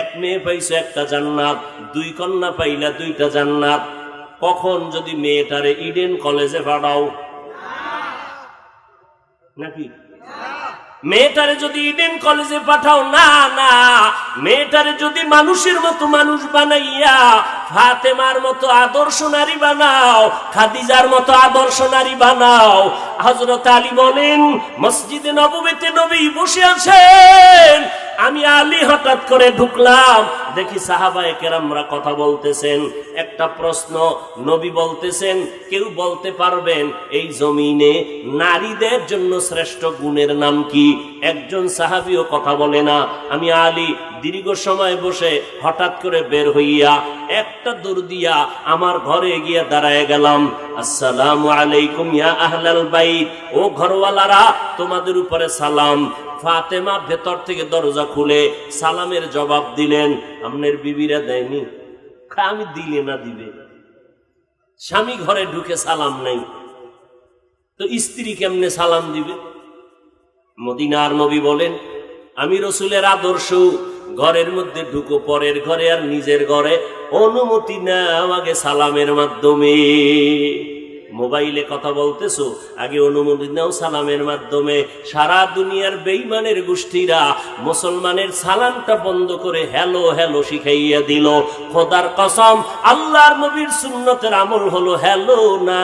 এক মেয়ে পাইছো একটা জান্নাত, দুই কন্যা পাইলা দুইটা জান্নাত। কখন যদি মেয়েটারে ইডেন কলেজে পাঠাও? নাকি? মেয়েটারে যদি ইডেন কলেজে পাঠাও, না না। মেয়েটারে যদি মানুষের মতো মানুষ বানাইয়া ফাতেমার মতো আদর্শ নারী বানাও, খাদিজার মতো আদর্শ নারী বানাও হজরত আলী বলেন, মসজিদে নবমীতে নবী বসে আছেন আমি আলী হঠাৎ করে ঢুকলাম। দেখি সাহাবায়ে কেরামরা কথা বলতেছেন। একটা প্রশ্ন, নবী বলতেছেন, কেউ বলতে পারবেন, এই জমিনে নারীদের জন্য শ্রেষ্ঠ গুণের নাম কি? একজন সাহাবিও কথা বলে না। আমি আলী দীর্ঘ সময় বসে হঠাৎ করে বের হইয়া একটা দূর দিয়া আমার ঘরে গিয়ে দাঁড়ায় গেলাম। আসসালামু আলাইকুম ইয়া আহলাল বাইত। ও ঘরওয়ালারা, তোমাদের উপরে সালাম। ফাতেমা ভেতর থেকে দরজা খুলে সালামের জবাব দিলেন আপনার বিবিরা দেয়নি। আমি দিলে না দিবে। স্বামী ঘরে ঢুকে সালাম নাই। তো স্ত্রী কেমনে সালাম দিবে? মদিনার নবী বলেন, আমি রসুলের আদর্শ, ঘরের মধ্যে ঢুকো, পরের ঘরে আর নিজের ঘরে অনুমতি না আমাকে সালামের মাধ্যমে। মোবাইলে কথা বলতেছো, আগে অনুমতি নাও সালামের মাধ্যমে। সারা দুনিয়ার বেইমানের গোষ্ঠীরা মুসলমানের সালামটা বন্ধ করে হ্যালো হ্যালো শিখাইয়া দিল। খোদার কসম, আল্লাহর নবীর সুন্নতের আমল হলো হ্যালো না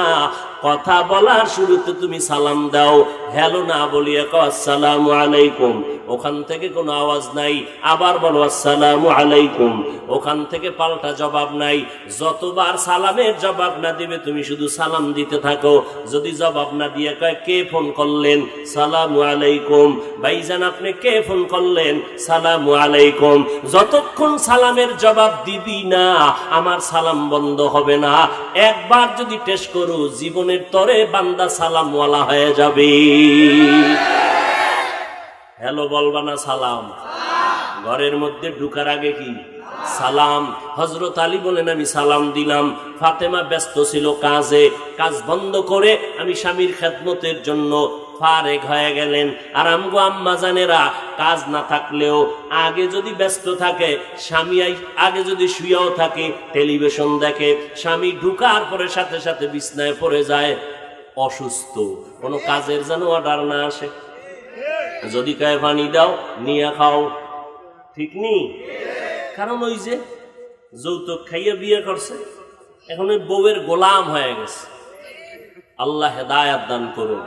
কথা বলার শুরুতে তুমি সালাম দাও। হ্যালো না বলিয়া কো আসসালামু আলাইকুম। ওখান থেকে কোনো আওয়াজ নাই। আবার বলো, আসসালামু আলাইকুম। ওখান থেকে পাল্টা জবাব নাই। যতবার সালামের জবাব না দিবে, তুমি শুধু সালাম দিতে থাকো। যদি জবাব না দিয়ে কয়, কে ফোন করলেন? সালামু আলাইকুম। ভাইজান, আপনি কে ফোন করলেন? সালামু আলাইকুম। যতক্ষণ সালামের জবাব দিবি না, আমার সালাম বন্ধ হবে না। একবার যদি টেস্ট করু জীবনের তরে বান্দা সালামওয়ালা হয়ে যাবে। হ্যালো বলবানা সালাম? ঘরের মধ্যে ঢুকার আগে কি? সালাম। হজরত আলী বলেন, আমি সালাম দিলাম। ফাতেমা ব্যস্ত ছিল কাজে। কাজ বন্ধ করে আমি স্বামীর খেদমতের জন্য ফারেক হয়ে গেলেন। আর আমগো আম্মা জানেরা কাজ না থাকলেও আগে যদি ব্যস্ত থাকে, স্বামী আগে যদি শুয়েও থাকে, টেলিভিশন দেখে, স্বামী ঢুকার পরে সাথে সাথে বিছনায় পড়ে যায়, অসুস্থ। কোনো কাজের যেন অর্ডার না আসে। যদি কয় পানি দাও, নিয়ে খাও। ঠিক নি? কারণ ওই যে যৌতুক খাইয়ে বিয়ে করছে, এখন ওই বউয়ের গোলাম হয়ে গেছে। আল্লাহ হেদায়াত দান করুন।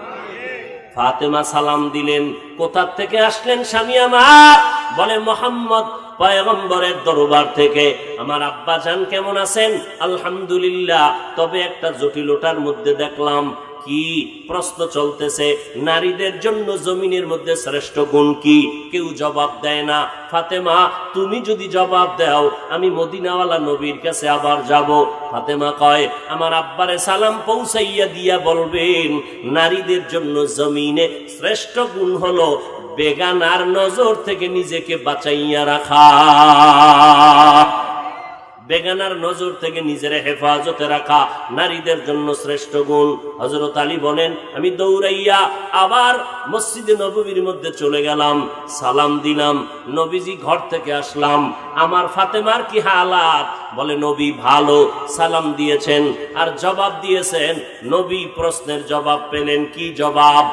ফাতেমা সালাম দিলেন, কোথার থেকে আসলেন স্বামী আমার? বলে, মোহাম্মদ, পয়গম্বরের দরবার থেকে। আমার আব্বা জান কেমন আছেন? আলহামদুলিল্লাহ। তবে একটা জটিলতার মধ্যে দেখলাম কি প্রশ্ন চলতেছে? নারীদের জন্য জমিনের মধ্যে শ্রেষ্ঠ গুণ কি? কেউ জবাব দেয় না। ফাতেমা, তুমি যদি জবাব দাও, আমি মদিনাওয়ালা নবীর কাছে আবার যাব। ফাতেমা কয়, আমার আব্বারে সালাম পৌঁছাইয়া দিয়া বলবেন, নারীদের জন্য জমিনে শ্রেষ্ঠ গুণ হলো বেগানার নজর থেকে নিজেকে বাঁচাইয়া রাখা। বেগানার নজর থেকে নিজের হেফাজতে রাখা নারীদের জন্য শ্রেষ্ঠ গুণ। হজরত আলী বলেন, আমি দৌড়াইয়া আবার মসজিদে নবীর মধ্যে চলে গেলাম, সালাম দিলাম, নবীজি ঘর থেকে আসলাম। আমার ফাতেমার কি হালাত? বলে, নবী ভালো, সালাম দিয়েছেন আর জবাব দিয়েছেন। নবী প্রশ্নের জবাব পেলেন, কি জবাব?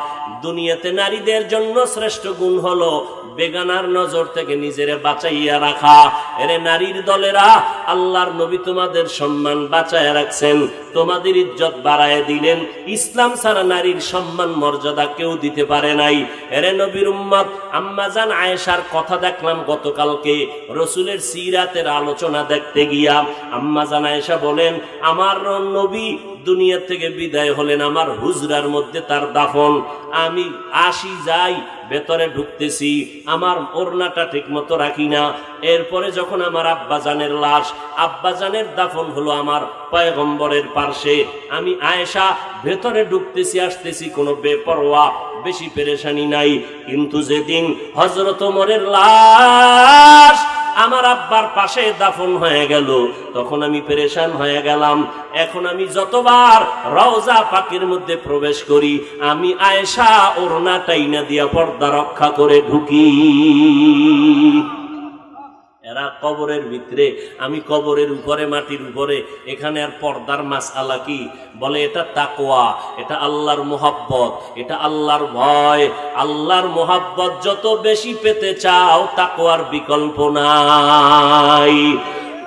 দুনিয়াতে নারীদের জন্য শ্রেষ্ঠ গুণ হলো বেগানার নজর থেকে নিজেরে বাঁচাইয়া রাখা। এরে নারীর দলেরা, আল্লাহর নবী তোমাদের সম্মান বাঁচাইয়া রাখছেন, তোমাদের ইজ্জত বাড়ায় দিলেন। ইসলাম ছাড়া নারীর সম্মান মর্যাদা কেউ দিতে পারে নাই। এরে নবীর উম্মত আম্মাজান আয়েশার কথা দেখলাম গতকালকে, রসুলের সিরাতের আলোচনা দেখতে গিয়া আম্মাজান আয়েশা বলেন, আমার নবী দুনিয়া থেকে বিদায় হলেন আমার হুজরার মধ্যে তার দাফন। আমি আসি যাই, ভেতরে ঢুকতেছি, আমার ওড়নাটা ঠিক মতো রাখি না। এরপরে যখন আমার আব্বাজানের লাশ, আব্বাজানের দাফন হলো আমার পয়গম্বরের পার্শ্বে। আমি আয়েশা, ভেতরে ঢুকতেছি, আসতেছি, কোনো বেপরোয়া, বেশি পেরেশানি নাই। কিন্তু যেদিন হজরত ওমরের লাশ আমার আব্বার পাশে দাফন হয়ে গেল। তখন আমি পেরেশান হয়ে গেলাম। এখন আমি যতবার রওজা পাকের মধ্যে প্রবেশ করি, আমি আয়েশা ওরনা টাইনা দিয়া পর্দা রক্ষা করে ঢুকি। এরা কবরের ভিতরে, আমি কবরের উপরে, মাটির উপরে, এখানে আর পর্দার মাস আলা কি? বলে এটা তাকোয়া এটা আল্লাহর মোহাব্বত, এটা আল্লাহর ভয়। আল্লাহর মোহাব্বত যত বেশি পেতে চাও তাকোয়ার বিকল্প নাই।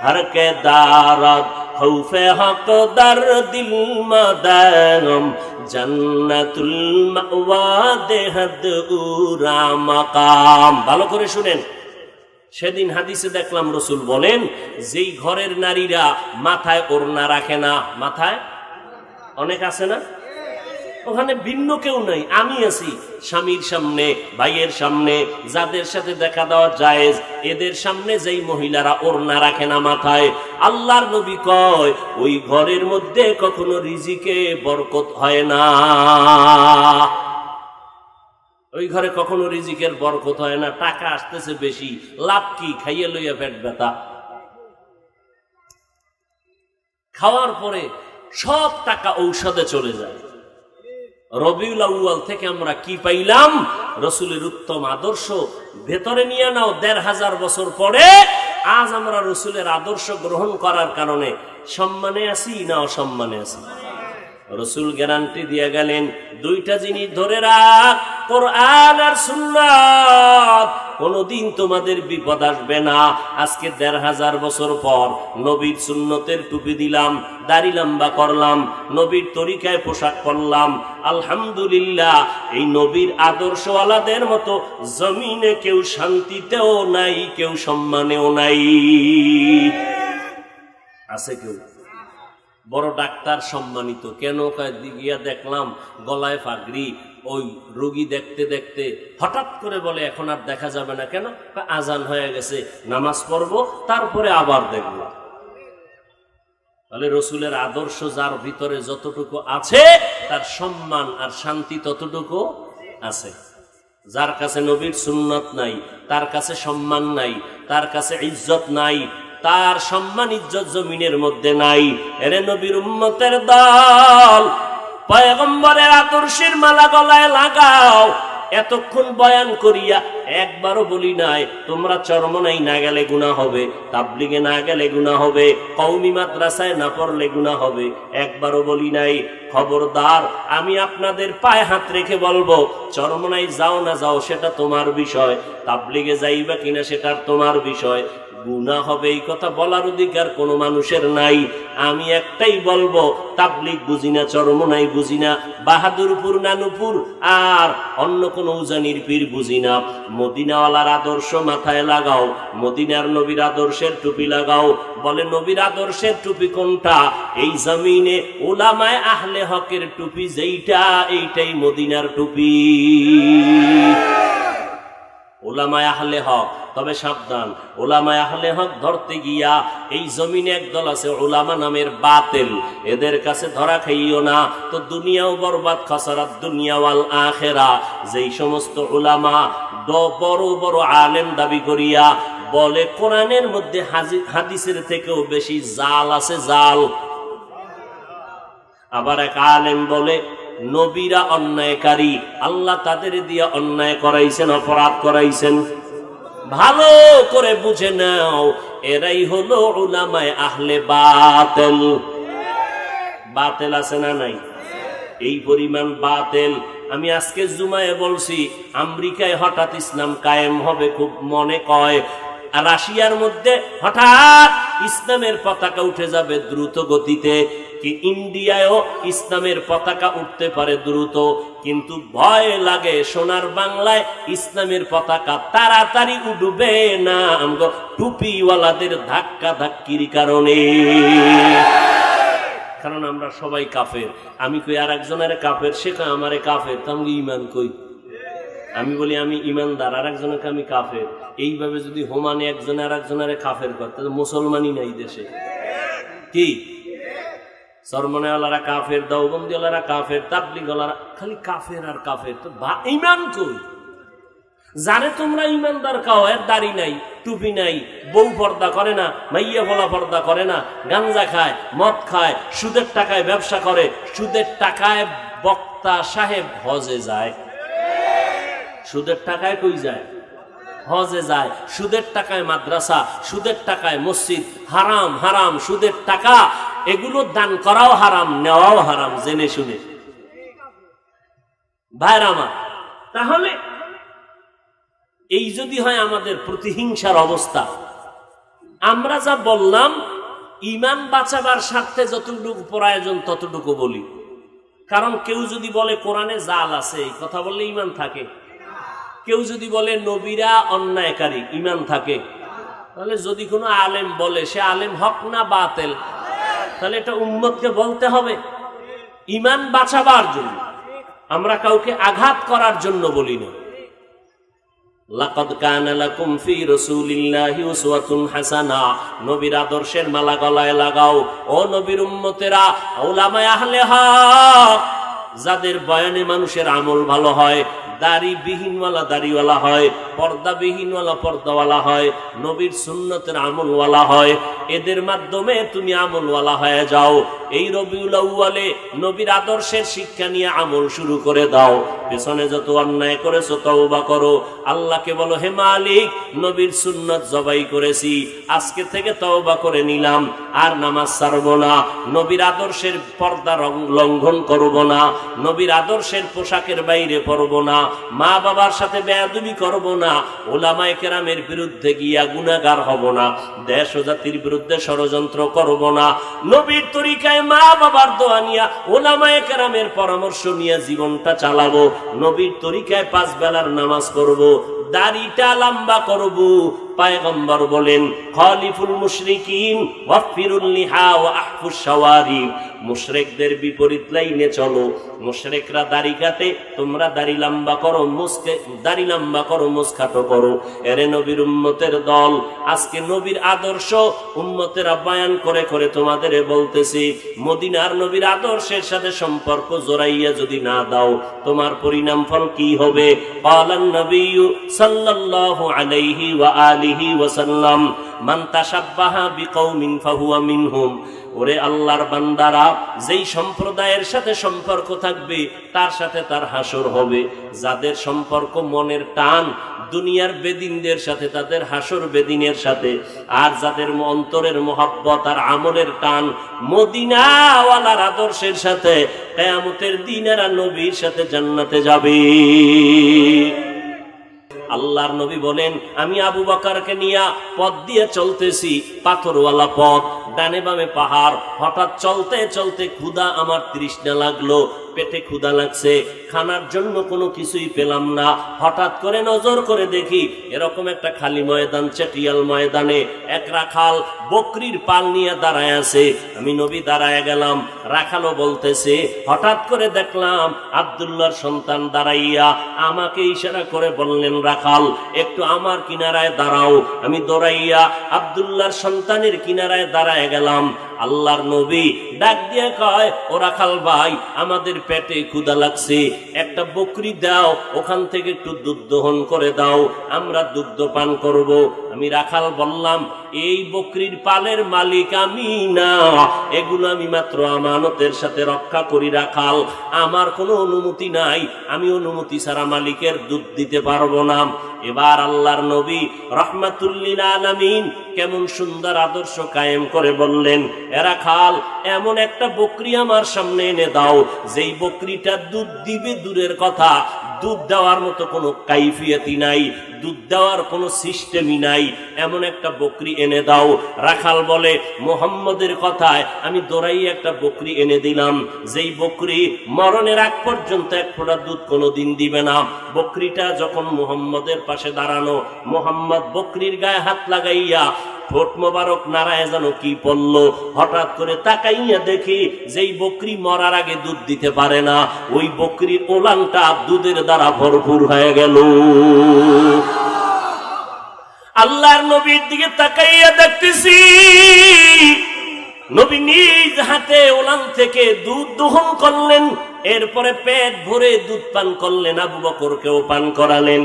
হর কে দারদ, খৌফে হক দর দিল মদম জন্নতুল মাওয়া দেহদ উরা মাকাম। ভালো করে শুনেন। সেদিন হাদিসে দেখলাম রসুল বলেন, যেই ঘরের নারীরা মাথায় ওড়না রাখে না, মাথায়? অনেক আছে না? ওখানে ভিন্ন কেউ নাই, আমি আছি, স্বামীর সামনে, ভাইয়ের সামনে, যাদের সাথে দেখা দেওয়া জায়েজ, এদের সামনে যেই মহিলারা ওড়না রাখে না মাথায়, আল্লাহর নবী কয়, ওই ঘরের মধ্যে কখনো রিজিকে বরকত হয় না। ওই ঘরে কখনো রিজিকের বরকত হয় না, টাকা আসতেছে বেশি, লাভ কি? খাইয়ে লইয়া পেট ব্যথা। খাওয়ার পরে সব টাকা ঔষধে চলে যায়। রবিউল থেকে আমরা কি পাইলাম? রসুলের উত্তম আদর্শ ভেতরে নিয়ে নাও, দেড় হাজার বছর পরে আজ আমরা রসুলের আদর্শ গ্রহণ করার কারণে সম্মানে আছি না অসম্মানে আছি? রসুল গ্যারান্টি দিয়ে গেলেন, দুইটা জিনিস ধরে রাখ, কোরআন আর সুন্নাত। কোনদিন তোমাদের বিপদ আসবে না। আজকে দেড় হাজার বছর পর নবীর সুন্নতের টুপি দিলাম, দাড়ি লম্বা করলাম, নবীর তরিকায় পোশাক পরলাম। আলহামদুলিল্লাহ, এই নবীর আদর্শওয়ালাদের মতো জমিনে কেউ শান্তিতেও নাই, কেউ সম্মানেও নাই। আছে কেউ? বড় ডাক্তার সম্মানিত। কেন গিয়া দেখলাম গলায় পাগড়ি ওই রোগী দেখতে দেখতে হঠাৎ করে বলে, এখন আর দেখা যাবে না কেন? আজান হয়ে গেছে, নামাজ পড়ব, তারপরে আবার দেখব। তাহলে রসুলের আদর্শ যার ভিতরে যতটুকু আছে, তার সম্মান আর শান্তি ততটুকু আছে। যার কাছে নবীর সুন্নত নাই, তার কাছে সম্মান নাই, তার কাছে ইজ্জত নাই তার সম্মান ইজ্জত জমিনের মধ্যে নাই। এরে নবীর উম্মতের দল, পয়গম্বরের আদর্শের মালা গলায় লাগাও। এতক্ষণ বয়ান করিয়া একবারও বলি নাই, তোমরা চরমনাই না গেলে গুণা হবে, তাবলিগে না গেলে গুণা হবে কৌমি মাদ্রাসায় না পড়লে গুণা হবে, একবারও বলি নাই। খবরদার, আমি আপনাদের পায়ে হাত রেখে বলব, চরমনাই যাও না যাও, সেটা তোমার বিষয়, তাবলিগে যাইবা কিনা সেটার তোমার বিষয়। গুণা হবে, এই কথা বলার অধিকার কোনো মানুষের নাই। আমি একটাই বলব তাবলিক বুঝি না, চরমনাই বুঝি না, বাহাদুরপুর, নানুপুর, আর অন্য কোন উজানির পীর বুঝি না। মদিনাওয়ালার আদর্শ মাথায় লাগাও, মদিনার নবীর আদর্শের টুপি লাগাও। বলে, নবীর আদর্শের টুপি কোনটা? এই জমিনে ওলামায় আহলে হকের টুপি যেইটা, এইটাই মদিনার টুপি। ওলামায় আহলে হক, তবে সাবধান। ওলামায় আহলে হক ধরতে গিয়া এই জমিনে একদল আছে, ওলামা নামের বাতেল। এদের কাছে ধরা খাইও না। তো দুনিয়াও বরবাদ, খাসারাত দুনিয়াওয়াল আখেরা। যেই সমস্ত ওলামা দ বড় বড় আলেম দাবি করিয়া বলে, কোরআনের মধ্যে হাদিসের থেকেও বেশি জাল আছে জাল। আবার এক আলেম বলে নবীরা অন্যায়কারী। আল্লাহ তাদের দিয়ে অন্যায় করাইছেন, অপরাধ করাইছেন। ভালো করে বুঝে নাও, এরাই হলো উলামায় আহলে বাতেল। বাতেল আছে না নাই? এই পরিমাণ বাতেল। আমি আজকে জুমায় বলছি, আমেরিকায় হঠাৎ ইসলাম কায়েম হবে খুব মনে কয়। রাশিয়ার মধ্যে হঠাৎ ইসলামের পতাকা উঠে যাবে দ্রুত গতিতে। কি ইন্ডিয়ায়ও ইসলামের পতাকা উঠতে পারে দ্রুত, কিন্তু ভয় লাগে সোনার বাংলায় ইসলামের পতাকা তাড়াতাড়ি উঠবে না। আমগো টুপিওয়ালাদের ধাক্কা ধাক্কির কারণে। কারণ আমরা সবাই কাফের। আমি কই আর একজনের কাফের, সে কয় আমারে কাফের। তো আমি ইমান কই? আমি বলি আমি ইমানদার আর একজনকে আমি কাফের। এইভাবে যদি হোমানে একজন আর একজনের কাফের করে, তাহলে মুসলমানই নাই দেশে। কি? সরমনেওয়ালারা কাফের, দাওবন্দিওয়ালারা কাফের, তাবলিগওয়ালারা, খালি কাফের আর কাফের তো ইমান কই? জানে তোমরা ইমানদার কাও, এর দাড়ি নাই, টুপি নাই, বউ পর্দা করে না, মাইয়া বলা পর্দা করে না, গাঞ্জা খায়, মদ খায়, সুদের টাকায় ব্যবসা করে, সুদের টাকায় বক্তা সাহেব হজে যায়। সুদের টাকায় কই যায়? হজে যায়। সুদের টাকায় মাদ্রাসা, সুদের টাকায় মসজিদ, হারাম হারাম, সুদের টাকা এগুলো দান করাও হারাম, নেওয়াও হারাম, জেনে শুনে। ভাইরা আমার, তাহলে এই যদি হয় আমাদের প্রতিহিংসার অবস্থা। আমরা যা বললাম, ইমান বাঁচাবার স্বার্থে যতটুকু প্রয়োজন ততটুকু বলি। কারণ কেউ যদি বলে, কোরআনে জাল আছে এই কথা বললে ইমান থাকে। কেউ যদি বলে, নবীরা অন্যায়কারী ইমান থাকে। তাহলে যদি কোনো আলেম বলে, সে আলেম হক না বাতেল? তাহলে এটা উম্মতকে বলতে হবে, ইমান বাঁচাবার জন্য। আমরা কাউকে আঘাত করার জন্য বলি না। হাসানা। নবীর আদর্শের মালা গলায় লাগাও। যাদের বয়ানে মানুষের আমল ভালো হয়, দাড়ি বিহীনওয়ালা দাড়িওয়ালা হয় পর্দা বিহীনওয়ালা পর্দাওয়ালা হয়, নবীর সুন্নতের আমলওয়ালা হয়। এদের মাধ্যমে তুমি আমলওয়ালা হয়ে যাও। এই রবিউল আউয়ালে নবীর আদর্শের শিক্ষা নিয়ে আমল শুরু করে দাও। পেছনে যত অন্যায় করো। আল্লাহকে বলো, হে মালিক, নবীর সুন্নত জবাই করেছি। আজকে থেকে তওবা করে নিলাম। আর নামাজ ছাড়ব না। নবীর আদর্শের পর্দা লঙ্ঘন করব না। নবীর আদর্শের পোশাকের বাইরে পরব না। মা বাবার সাথে বেয়াদুবি করব না, ওলামায় কেরামের বিরুদ্ধে গিয়া গুণাগার হব না, দেশ ও জাতির বিরুদ্ধে ষড়যন্ত্র করব না। নবীর তরিকায় মা বাবার দোয়া নিয়া ওলামায় কেরামের পরামর্শ নিয়ে জীবনটা চালাবো, নবীর তরিকায় পাঁচ বেলার নামাজ করব দাড়িটা লম্বা করব পায়গম্বর বলেন, খলিফুল মুশরিকিন, ওয়াফিরুল লিহা ওয়া আহফুস শাওয়ারি মুশরিকদের বিপরীত লাইনে চলো। মুশরিকরা দাড়ি কাটে, তোমরা দাড়ি লম্বা করো, মুসকে দাড়ি লম্বা করো, মুসখাটো করো। এরে নবীর উম্মতের দল, আজকে নবীর আদর্শ উম্মতেরা বয়ান করে করে তোমাদের বলতেছি, মদিনার নবীর আদর্শের সাথে সম্পর্ক জোরাইয়া যদি না দাও, তোমার পরিণাম ফল কি হবে? পালান নবী সাল্লাল্লাহু আলাইহি ওয়া আলিহি ওয়াসাল্লাম ওরে আল্লাহর বান্দারা, যেই সম্প্রদায়ের সাথে সম্পর্ক থাকবে, তার সাথে তার হাসর হবে। যাদের সম্পর্ক মনের টান, দুনিয়ার বেদিনদের সাথে, তাদের হাসর বেদিনের সাথে। আর যাদের অন্তরের মোহাব্বত আর আমলের টান, মদিনাওয়ালার আদর্শের সাথে, কেয়ামতের দিনেরা নবীর সাথে জান্নাতে যাবে। আল্লাহর নবী বলেন, আমি আবু বাকারকে নিয়ে পথ দিয়ে চলতেছি, পাথরওয়ালা পথ, ডানে বামে পাহাড়, হঠাৎ চলতে চলতে ক্ষুধা আমার তৃষ্ণা লাগল পেটে ক্ষুধা লাগছে, খানার জন্য কোনো কিছুই পেলাম না। হঠাৎ করে নজর করে দেখি এরকম একটা খালি ময়দান, চেটিয়াল ময়দানে এক রাখাল বকরির পাল নিয়ে দাঁড়ায় আছে। আমি নবী দাঁড়ায় গেলাম, রাখালও বলতেছে, হঠাৎ করে দেখলাম আবদুল্লাহর সন্তান দাঁড়াইয়া আমাকে ইশারা করে বললেন, রাখাল, একটু আমার কিনারায় দাঁড়াও। আমি দৌড়াইয়া আবদুল্লাহর সন্তানের কিনারায় দাঁড়ায় গেলাম। আল্লাহর নবী ডাক দিয়ে কয় ও রাখাল ভাই, আমাদের পেটে ক্ষুদা লাগছে। একটা বকরি দাও, ওখান থেকে একটু দুধ দহন করে দাও। আমরা দুগ্ধ পান করব। আমি রাখাল বললাম এই বকরির পালের মালিক আমি না। এগুলো আমি মাত্র আমানতের সাথে রক্ষা করি রাখাল। আমার কোনো অনুমতি নাই। আমি অনুমতি ছাড়া মালিকের দুধ দিতে পারব না। এবার আল্লাহর নবী রহমাতুল্লিল আলামিন কেমন সুন্দর আদর্শ কায়েম করে বললেন এরা খাল এমন একটা বকরি আমার সামনে এনে দাও। যেই বকরিটা দুধ দিবে দূরের কথা, দুধ দেওয়ার মতো কোনো কাইফিয়তি নাই। দুধ দেওয়ার কোনো সিস্টেমই নাই। এমন একটা বকরি এনে দাও। রাখাল বলে, মোহাম্মদের কথায় আমি দোরাই একটা বকরি এনে দিলাম। যেই বকরি মরণের আগ পর্যন্ত এক ফোঁটা দুধ কোনো দিন দিবে না। বকরিটা যখন মোহাম্মদের পাশে দাঁড়ানো, মোহাম্মদ বকরির গায়ে হাত লাগাইয়া ঠোঁট মোবারক নারায় যেন কি পড়ল হঠাৎ করে তাকাইয়া দেখি যেই বকরি মরার আগে দুধ দিতে পারে না, ওই বকরির ওলানটা দুধের দ্বারা ভরপুর হয়ে গেল। আল্লাহর নবীর দিকে তাকাইয়া দেখতেছি, নবী নিজ হাতে ওলান থেকে দুধ দহন করলেন। এরপরে পেট ভরে দুধ পান করলেন আবু বকরকেও পান করালেন,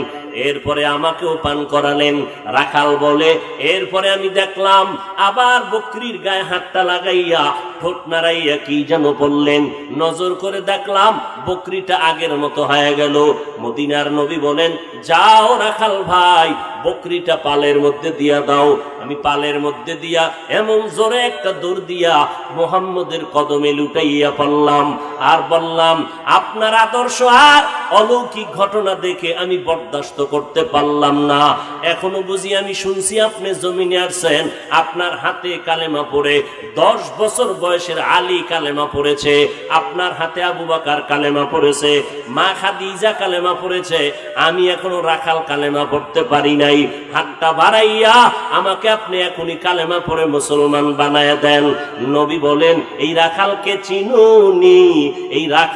এরপরে আমাকেও পান করালেন। রাখাল বলে, এরপরে আমি দেখলাম আবার বকরির গায়ে হাতটা লাগাইয়া ঠোঁট নাড়াইয়া কি যেন বললেন। নজর করে দেখলাম বকরিটা আগের মতো হয়ে গেল। মদিনার নবী বলেন, যাও রাখাল ভাই, বকরিটা পালের মধ্যে দিয়া দাও। আমি পালের মধ্যে দিয়া এমন জোরে একটা দৌড় দিয়া মোহাম্মদের কদমে লুটাইয়া পড়লাম। আর বললাম আপনার আদর্শ আর অলৌকিক ঘটনা দেখে আমি বরদাস্ত করতে পারলাম না। এখনও বুঝি আমি শুনছি আপনি জমিনে আসছেন আপনার হাতে কালেমা পড়ে, দশ বছর বয়সের আলী কালেমা পড়েছে, আপনার হাতে আবু বাকার কালেমা পড়েছে, মা খাদিজা কালেমা পড়েছে, আমি এখনও রাখাল কালেমা পড়তে পারি নাই। হাতটা বাড়াইয়া আমাকে আপনি এখনই কালেমা পড়ে মুসলমান বানায় দেন। নবী বলেন, এই রাখালকে চিনুনি, এই রাখাল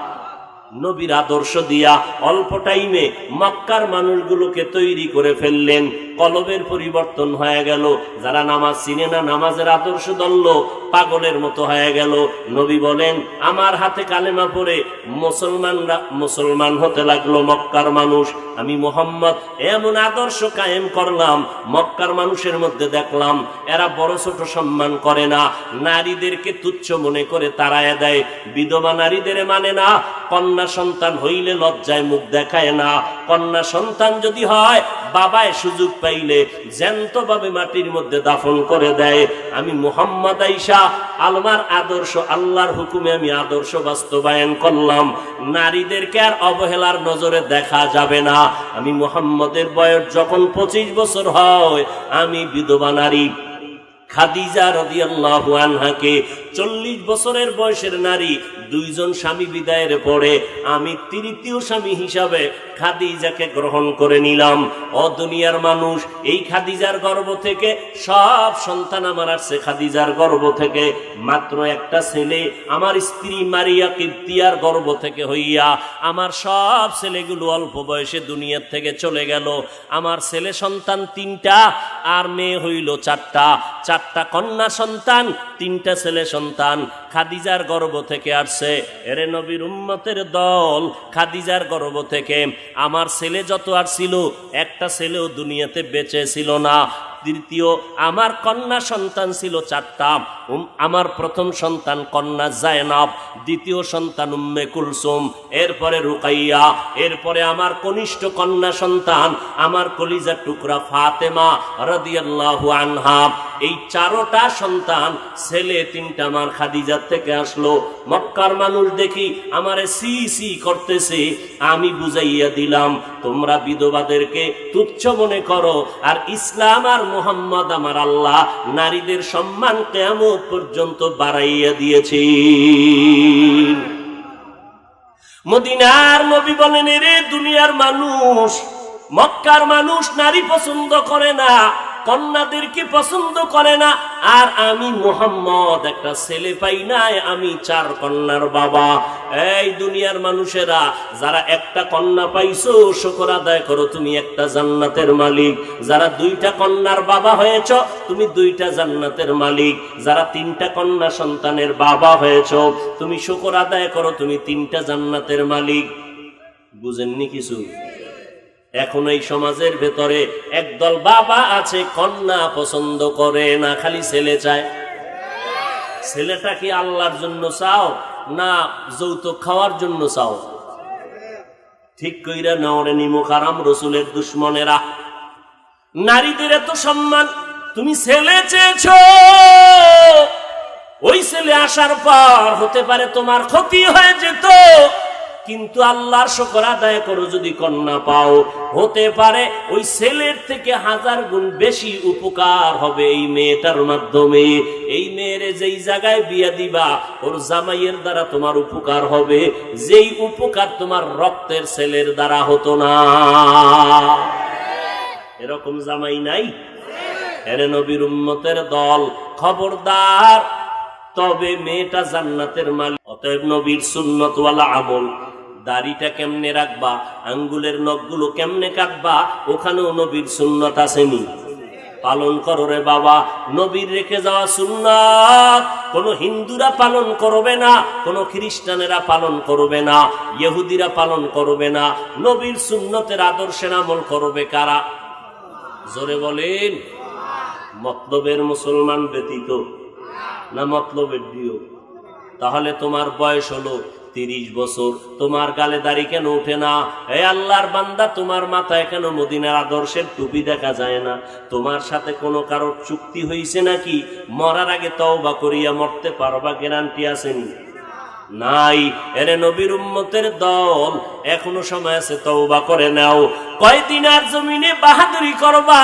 নবীর আদর্শ দিয়া অল্প টাইমে মক্কার মানুষগুলোকে তৈরি করে ফেললেন। কলবের পরিবর্তন হয়ে গেল। যারা নামাজ চিনে না, নামাজের আদর্শ দলল পাগলের মতো হয়ে গেল। নবী বলেন, আমার হাতে কালেমা পড়ে মুসলমানরা মুসলমান হতে লাগল, মক্কার মানুষ। আমি মোহাম্মদ, এমন আদর্শ কায়েম করলাম, মক্কার মানুষের মধ্যে দেখলাম, এরা বড় ছোট সম্মান করে না। নারীদেরকে তুচ্ছ মনে করে তাড়ায় দেয়। বিধবা নারীদের মানে না, কন্যা সন্তান হইলে লজ্জায় মুখ দেখায় না। কন্যা সন্তান যদি হয় বাবায় সুযোগ পাইলে জ্যান্ত ভাবে মাটির মধ্যে দাফন করে দেয়। আমি মোহাম্মদ আইসা, আলমার আদর্শ, আল্লাহর হুকুমে আমি আদর্শ বাস্তবায়ন করলাম। নারীদেরকে আর অবহেলার নজরে দেখা যাবে না। আমি মোহাম্মদের বয়স যখন পঁচিশ বছর হয়, আমি বিধবা নারী। খাদিজা রদিয়াল্লাহু আনহাকে চল্লিশ বছরের বয়সের নারী দুইজন স্বামী বিদায়ের পরে আমি তৃতীয় স্বামী হিসাবে খাদিজাকে গ্রহণ করে নিলাম। ও দুনিয়ার মানুষ, এই খাদিজার গর্ভ থেকে সব সন্তান আমার আসছে খাদিজার গর্ভ থেকে। মাত্র একটা ছেলে, আমার স্ত্রী মারিয়া কীর্তিয়ার গর্ভ থেকে হইয়া আমার সব ছেলেগুলো অল্প বয়সে দুনিয়ার থেকে চলে গেল। আমার ছেলে সন্তান তিনটা, আর মেয়ে হইল চারটা। চারটা কন্যা সন্তান, তিনটা ছেলে সন্তান। খাদিজার গর্ব থেকে আসছে। এরে নবীর উম্মতের দল খাদিজার গর্ব থেকে। আমার ছেলে যত আর ছিল একটা ছেলেও দুনিয়াতে বেঁচে ছিল না। তৃতীয় আমার কন্যা সন্তান ছিল চারটা। আমার প্রথম সন্তান কন্যা জায়নাব, দ্বিতীয় সন্তান উম্মে কুলসুম, এরপরে রুকাইয়া, এরপরে আমার কনিষ্ঠ কন্যা সন্তান, আমার কলিজার টুকরা ফাতেমা রাদিয়াল্লাহু আনহা। এই চারোটা সন্তান, ছেলে তিনটা আমার খাদিজার থেকে আসলো। মক্কার মানুষ দেখি আমারে সি সি করতেছে। আমি বুঝাইয়া দিলাম, তোমরা বিধবাদেরকে তুচ্ছ মনে করো। আর ইসলাম আর মোহাম্মদ আমার আল্লাহ নারীদের সম্মান কেমন পর্যন্ত বাড়াইয়া দিয়েছি মদিনার নবী বলেন রে দুনিয়ার মানুষ, মক্কার মানুষ নারী পছন্দ করে না। কন্যাদেরকে পছন্দ করে না। আর আমি মোহাম্মদ, একটা ছেলে পাই নাই, আমি চার কন্যার বাবা। এই দুনিয়ার মানুষেরা, যারা একটা কন্যা পাইছো, শুকর আদায় করো, তুমি একটা জান্নাতের মালিক। যারা দুইটা কন্যার বাবা হয়েছ, তুমি দুইটা জান্নাতের মালিক। যারা তিনটা কন্যা সন্তানের বাবা হয়েছ, তুমি শুকর আদায় করো, তুমি তিনটা জান্নাতের মালিক। বুঝেননি কিছু? এখন এই সমাজের ভেতরে একদল বাবা আছে, কন্যা পছন্দ করে না, খালি ছেলে চায়। ছেলেটা কি আল্লাহর জন্য চাও, না যৌতুক খাওয়ার জন্য চাও? ঠিক কইরা নাওরে নিমুখ আরাম রসুলের দুশ্মনেরা। নারীদের এত সম্মান, তুমি ছেলে চেয়েছ। ওই ছেলে আসার পর হতে পারে তোমার ক্ষতি হয়ে যেত। কিন্তু আল্লাহর শকর আদায় করো যদি কন্যা পাও। হতে পারে ওই ছেলের থেকে হাজার গুণ বেশি উপকার হবে এই মেয়েটার মাধ্যমে। এই মেয়ের যেই জায়গায় বিয়া দিবা, ওর জামাইয়ের দ্বারা তোমার উপকার হবে। যেই উপকার তোমার রক্তের ছেলের দ্বারা হতো না। এরকম জামাই নাই? এরে নবীর উম্মতের দল খবরদার। তবে মেয়েটা জান্নাতের মালিক। অতএব নবীর সুন্নতওয়ালা আমল দাড়িটা কেমনে রাখবা? আঙ্গুলের নখগুলো কেমনে কাটবা? ওখানেও নবীর সুন্নত আসেনি। পালন করো রে বাবা, নবীর রেখে যাওয়া সুন্নাত কোন হিন্দুরা পালন করবে না, কোন খ্রিস্টানেরা পালন করবে না, ইহুদিরা পালন করবে না, নবীর সুন্নতের আদর্শের আমল করবে কারা? জোরে বলেন। মতলবের মুসলমান ব্যতীত না মতলবের দিও তাহলে তোমার বয়স হলো তিরিশ বছর। তোমার গালে দাড়ি কেন ওঠে না? এ আল্লাহর বান্দা, তোমার মাথায় কেন মদিনার আদর্শের টুপি দেখা যায় না? তোমার সাথে কোনো কারোর চুক্তি হয়েছে নাকি? মরার আগে তওবা করিয়া মরতে পারবা গ্যারান্টি আসেনি? নাই। এরে নবীর উম্মতের দল এখনও সময় আছে তওবা করে নাও। কয়দিন আর জমিনে বাহাদুরি করবা?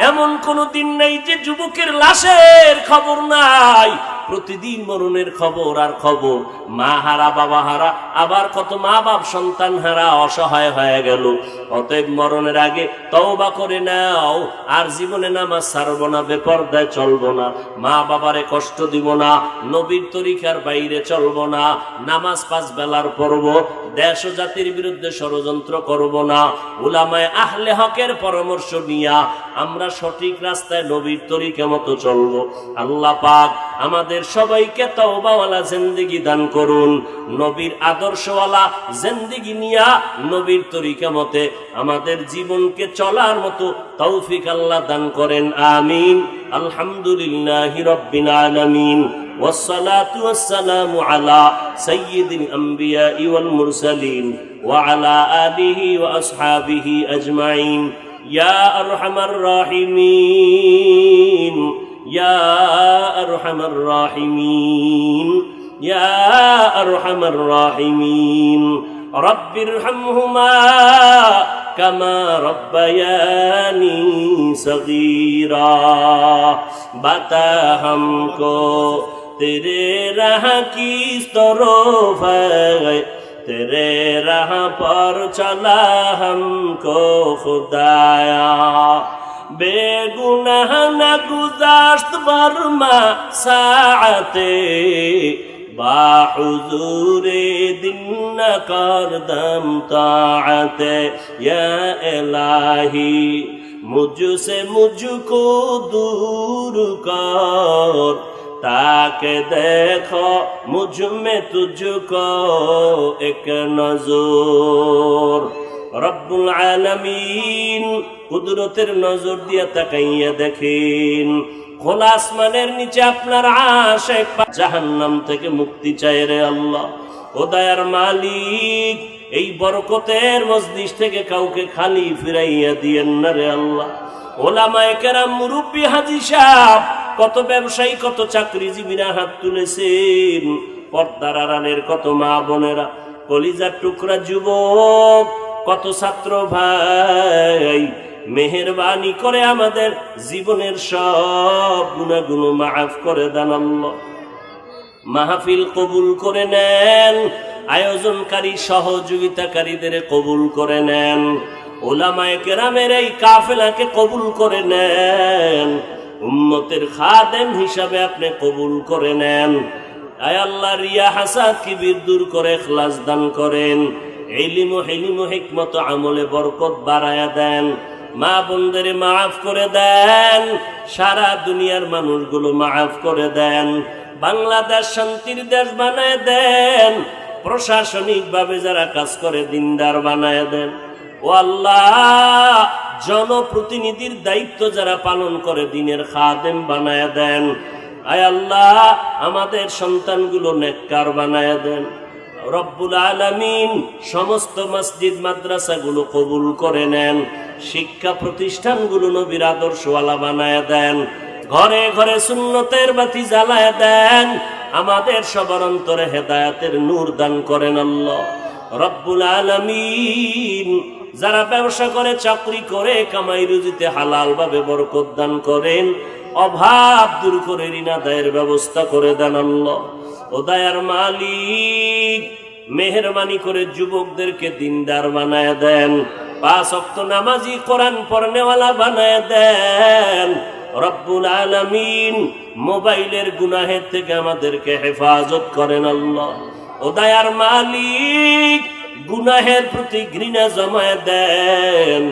এমন কোন দিন নেই যে যুবকের লাশের খবর নাই। প্রতিদিন মরণের খবর আর খবর। মা হারা, বাবা হারা, আবার কত মা বাপ, সন্তান হারা অসহায় হয়ে গেল। অতএব মরণের আগে তওবা করে নাও, আর জীবনে নামাজ ছাড়ব না, বেপর্দায় চলবো না। মা বাবারে কষ্ট দিব না, নবীর তরিকার বাইরে চলবো না। নামাজ পাঁচ বেলার পড়ব, দেশ ও জাতির বিরুদ্ধে ষড়যন্ত্র করব না। উলামায় আহলে হকের পরামর্শ নিয়া আমরা সঠিক রাস্তায় নবীর তরিকা মতো চলবো আল্লাহ পাক আমাদের সবাইকে তওবাওয়ালা জিন্দেগি দান করুন নবীর আদর্শওয়ালা জিন্দেগি নিয়া নবীর তরিকা মতে আমাদের জীবনকে চলার মতো তৌফিক আল্লাহ দান করেন আমিন আলহামদুলিল্লাহ রব্বিল আলামিন والصلاة والسلام على سيد الأنبياء والمرسلين وعلى آله وأصحابه أجمعين ইয়া আরহামার রাহিমিন ইয়া আরহামার রাহিমিন ইয়া আরহামার রাহিমিন রব্বির হামহুমা কামা রব্বায়ানি সগীরা বাতা হামকো তেরে রাহ কি তরফ तेरे राह पर चला हमको खुदाया बेगुनाह न गुजाश्त बर्मा साते बाहुजूरे दिन न कर दम ताते या इलाही मुझसे मुझको दूर कर ताके देखो मुझ में तुझको एक नजर রব্বুল আলামিন কুদরতের নজর দিয়া তাকাইয়া দেখেন খোলা আসমানের নিচে আপনার আশেক জাহান্নাম থেকে মুক্তি চায় রে আল্লাহ ও দয়ার মালিক এই বরকতের মসজিদ থেকে কাউকে খালি ফিরাইয়া দিয়েন না রে আল্লাহ ওলামায়ে কেরাম মুরব্বী হাজি সাহেব কত ব্যবসায়ী, কত চাকরিজীবীরা হাত তুলেছেন। পর্দার আড়ালের কত মা বোনেরা, কলিজার টুকরা যুবক, কত ছাত্র ভাই। মেহরবানি করে আমাদের জীবনের সব গুণাগুলো মাফ করে দেন মাহফিল কবুল করে নেন, আয়োজনকারী, সহযোগিতাকারীদের কবুল করে নেন, ওলামায় কেরামের এই কাফেলাকে কবুল করে নেন। উম্মতের খাদেম হিসাবে আপনি কবুল করে নেন। করে দান করেন। আমলে দেন। মা মাফ করে দেন। সারা দুনিয়ার করে দেন। বাংলাদেশ শান্তির দেশ বানায় দেন। প্রশাসনিক ভাবে যারা কাজ করে দিনদার বানায় দেন। ও আল্লাহ, জনপ্রতিনিধির দায়িত্ব যারা পালন করে দিনের খাদেম বানায় দেন। আয় আল্লাহ, আমাদের সন্তানগুলো নেককার বানায় দেন। রব্বুল আলামিন সমস্ত মসজিদ, মাদ্রাসাগুলো কবুল করে নেন। শিক্ষা প্রতিষ্ঠানগুলো নবীর আদর্শওয়ালা বানায় দেন। ঘরে ঘরে সুন্নতের বাতি জ্বালায় দেন। আমাদের সবার অন্তরে হেদায়াতের নূর দান করেন আল্লাহ। রব্বুল আলামিন যারা ব্যবসা করে, চাকরি করে, কামাই রুজিতে হালাল ভাবে বরকত দান করেন, অভাব দূর করে ঋণ দায়ের ব্যবস্থা করে দেন ও দায়ার মালিক, মেহরবানি করে যুবকদেরকে দিনদার বানায় দেন, পাঁচ অক্ত নামাজি কোরআন পড়নেওয়ালা বানায় দেন। রব্বুল আলামিন মোবাইলের গুনাহের থেকে আমাদেরকে হেফাজত করেন আল্লাহ। ও দয়ার মালিক গুনাহের প্রতি ঘৃণা জমায় দেন।